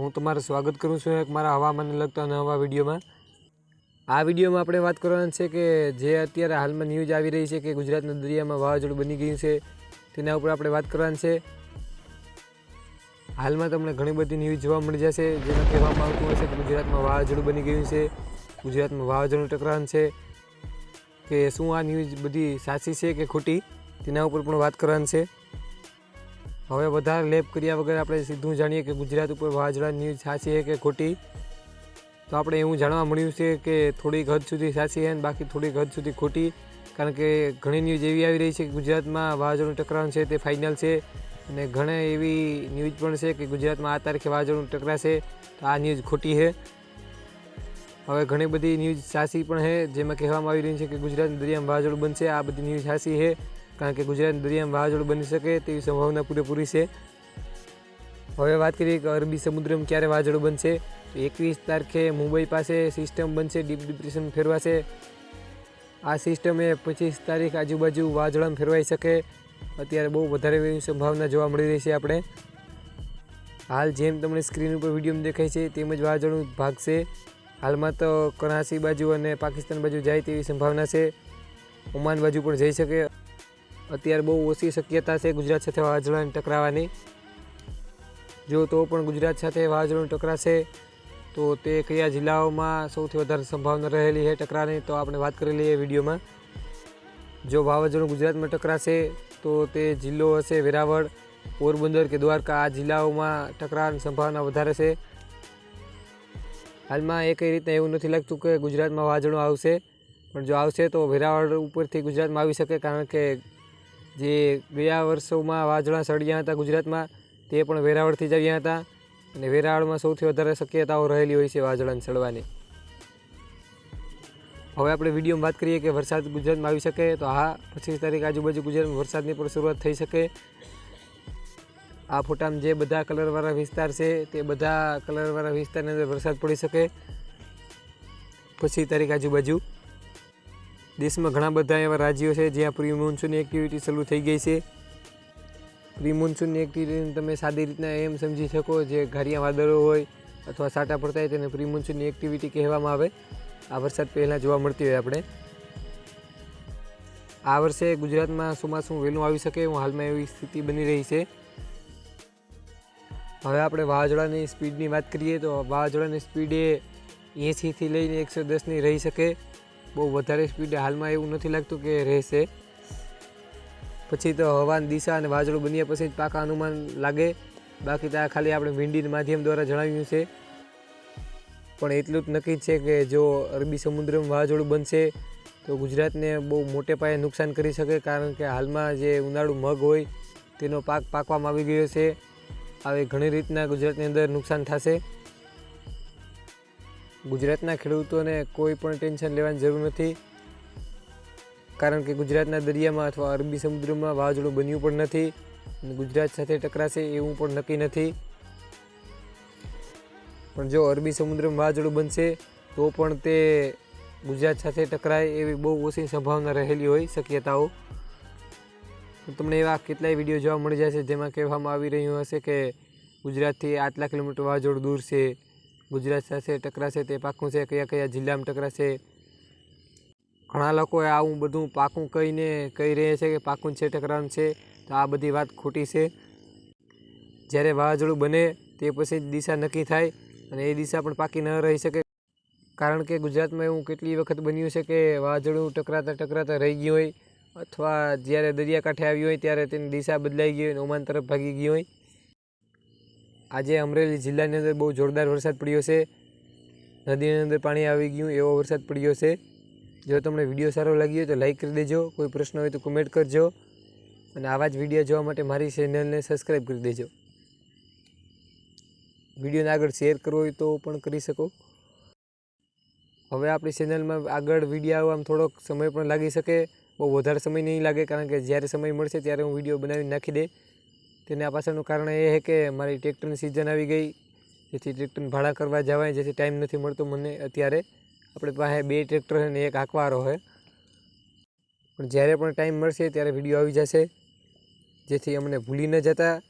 હું તમારું સ્વાગત કરું છું એક મારા હવામાનને લગતા નવા વિડીયોમાં. આ વિડીયોમાં આપણે વાત કરવાની છે કે જે અત્યારે હાલમાં ન્યૂઝ આવી રહી છે કે ગુજરાતના દરિયામાં વાવાઝોડું બની ગયું છે, તેના ઉપર આપણે વાત કરવાની છે. હાલમાં તમને ઘણી બધી ન્યૂઝ જોવા મળી જશે, જેમાં કહેવામાં આવતું હશે કે ગુજરાતમાં વાવાઝોડું બની ગયું છે, ગુજરાતમાં વાવાઝોડું ટકરાન છે, કે શું આ ન્યૂઝ બધી સાચી છે કે ખોટી, તેના ઉપર પણ વાત કરવાની છે. હવે વધારે લેપ કર્યા વગર આપણે સીધું જાણીએ કે ગુજરાત ઉપર વાવાઝોડા ન્યૂઝ સાચી છે કે ખોટી? તો આપણે એવું જાણવા મળ્યું છે કે થોડીક હદ સુધી સાચી છે અને બાકી થોડીક હદ સુધી ખોટી. કારણ કે ઘણી ન્યૂઝ એવી આવી રહી છે કે ગુજરાતમાં વાવાઝોડું ટકરાવાનું છે, તે ફાઇનલ છે. અને ઘણા એવી ન્યૂઝ પણ છે કે ગુજરાતમાં આ તારીખે વાવાઝોડું ટકરાશે, તો આ ન્યૂઝ ખોટી છે. હવે ઘણી બધી ન્યૂઝ સાચી પણ છે. જેમાં કહેવામાં આવી રહી છે કે ગુજરાત દરિયામાં વાવાઝોડું બનશે, આ બધી ન્યૂઝ સાચી છે. કારણ કે ગુજરાત દરિયામાં વાવાઝોડું બની શકે તેવી સંભાવના પૂરેપૂરી છે. હવે વાત કરીએ કે અરબી સમુદ્રમાં ક્યારે વાવાઝોડું બનશે, તો એકવીસ તારીખે મુંબઈ પાસે સિસ્ટમ બનશે, ડીપ ડિપ્રેશન ફેરવાશે. આ સિસ્ટમ પચીસ તારીખ આજુબાજુ વાવાઝોડામાં ફેરવાઈ શકે. અત્યારે બહુ વધારે એવી સંભાવના જોવા મળી રહી છે આપણે. હાલ જેમ તમને સ્ક્રીન ઉપર વિડીયોમાં દેખાય છે, તેમ જ વાવાઝોડું ભાગશે. હાલમાં તો કરાચી બાજુ અને પાકિસ્તાન બાજુ જાય તેવી સંભાવના છે. ઓમાન બાજુ પણ જઈ શકે અત્યારે બહુ ઓછી શક્યતા છે ગુજરાત સાથે વાવાઝોડાને ટકરાવાની. જો તો પણ ગુજરાત સાથે વાવાઝોડું ટકરાશે, તો તે કયા જિલ્લાઓમાં સૌથી વધારે સંભાવના રહેલી છે ટકરાની તો આપણે વાત કરી લઈએ વિડીયોમાં. જો વાવાઝોડું ગુજરાતમાં ટકરાશે, તો તે જિલ્લો હશે વેરાવળ, પોરબંદર કે દ્વારકા, આ જિલ્લાઓમાં ટકરાવાની સંભાવના વધારે છે. હાલમાં એ કઈ રીતના એવું નથી લાગતું કે ગુજરાતમાં વાવાઝોડું આવશે, પણ જો આવશે તો વેરાવળ ઉપરથી ગુજરાતમાં આવી શકે, કારણ કે જે ગયા વર્ષોમાં વાજળા સળિયા હતા ગુજરાતમાં, તે પણ વેરાવળથી જ આવ્યા હતા. અને વેરાવળમાં સૌથી વધારે શક્યતાઓ રહેલી હોય છે વાજળાને સળવાની. હવે આપણે વિડીયોમાં વાત કરીએ કે વરસાદ ગુજરાતમાં આવી શકે તો હા, પચીસ તારીખ આજુબાજુ ગુજરાતમાં વરસાદની પણ શરૂઆત થઈ શકે. આ ફોટામાં જે બધા કલરવાળા વિસ્તાર છે, તે બધા કલરવાળા વિસ્તારની અંદર વરસાદ પડી શકે. પચીસ તારીખ આજુબાજુ. દેશમાં ઘણા બધા એવા રાજ્યો છે જ્યાં પ્રી મોન્સૂનની એક્ટિવિટી શરૂ થઈ ગઈ છે. પ્રી મોન્સૂનની એક્ટિવિટીને તમે સાદી રીતના એમ સમજી શકો જે ઘારિયા વાદળો હોય અથવા સાટા પડતા હોય તેને પ્રી મોન્સૂનની એક્ટિવિટી કહેવામાં આવે. આ વરસાદ પહેલાં જોવા મળતી હોય આપણે. આ વર્ષે ગુજરાતમાં ચોમાસું વહેલું આવી શકે એવું હાલમાં એવી સ્થિતિ બની રહી છે. હવે આપણે વાવાઝોડાની સ્પીડની વાત કરીએ તો વાવાઝોડાની સ્પીડ એ એંસીથી લઈને એકસો દસની રહી શકે. બહુ વધારે સ્પીડ હાલમાં એવું નથી લાગતું કે રહેશે. પછી તો હવાની દિશા અને વાજળું બન્યા પછી જ પાકા અનુમાન લાગે. બાકી તો આ ખાલી આપણે વિંડીના માધ્યમ દ્વારા જણાવ્યું છે. પણ એટલું જ નક્કી છે કે જો અરબી સમુદ્રમાં વાવાઝોડું બનશે, તો ગુજરાતને બહુ મોટે પાયે નુકસાન કરી શકે, કારણ કે હાલમાં જે ઉનાળુ મગ હોય, તેનો પાક પાકવામાં આવી ગયો છે. આવી ઘણી રીતના ગુજરાતની અંદર નુકસાન થશે. ગુજરાતના ખેડૂતોને કોઈ પણ ટેન્શન લેવાની જરૂર નથી. કારણ કે ગુજરાતના દરિયામાં અથવા અરબી સમુદ્રમાં વાવાઝોડું બન્યું પણ નથી ગુજરાત સાથે ટકરાશે એવું પણ નક્કી નથી. પણ જો અરબી સમુદ્રમાં વાવાઝોડું બનશે, તો પણ તે ગુજરાત સાથે ટકરાય એવી બહુ ઓછી સંભાવના રહેલી હોય શક્યતાઓ. તમને એવા કેટલાય વીડિયો જોવા મળી જશે જેમાં કહેવામાં આવી રહ્યું હશે કે ગુજરાતથી આટલા કિલોમીટર વાવાઝોડું દૂર છે. ગુજરાત સાથે ટકરાશે તે પાકું છે, કયા કયા જિલ્લામાં ટકરાશે? ઘણા લોકોએ આવું બધું પાકું કહીને કહી રહ્યા છે કે પાકું છે, ટકરાવાનું છે, તો આ બધી વાત ખોટી છે. જ્યારે વાવાઝોડું બને તે પછી દિશા નક્કી થાય અને એ દિશા પણ પાકી ન રહી શકે. કારણ કે ગુજરાતમાં એવું કેટલી વખત બન્યું છે કે વાવાઝોડું ટકરાતા ટકરાતા રહી ગયું હોય અથવા જ્યારે દરિયાકાંઠે આવ્યું હોય ત્યારે તેની દિશા બદલાઈ ગઈ હોય અને ઓમાન તરફ ભાગી ગઈ હોય. આજે અમરેલી જિલ્લાની અંદર બહુ જોરદાર વરસાદ પડ્યો છે. નદીની અંદર પાણી આવી ગયું, એવો વરસાદ પડ્યો છે. જો તમને વીડિયો સારો લાગ્યો તો લાઈક કરી દેજો, કોઈ પ્રશ્ન હોય તો કમેન્ટ કરજો. અને આવા જ વીડિયો જોવા માટે મારી ચેનલને સબસ્ક્રાઈબ કરી દેજો. વિડીયોને આગળ શેર કરવો હોય તો પણ કરી શકો. હવે આપણી ચેનલમાં આગળ વીડિયો આવવામાં થોડોક સમય પણ લાગી શકે. બહુ વધારે સમય નહીં લાગે, કારણ કે જ્યારે સમય મળશે ત્યારે હું વીડિયો બનાવી નાખી દે. તેના પાછળનું કારણ એ છે કે મારી ટ્રેક્ટરની સિઝન આવી ગઈ. જેથી ટ્રેક્ટરને ભાડા કરવા જવાય, જેથી ટાઈમ નથી મળતો મને. અત્યારે આપણે પાસે બે ટ્રેક્ટર છે ને એક આંકવારો છે. પણ જ્યારે પણ ટાઈમ મળશે ત્યારે વીડિયો આવી જશે. જેથી અમને ભૂલી ન જતા.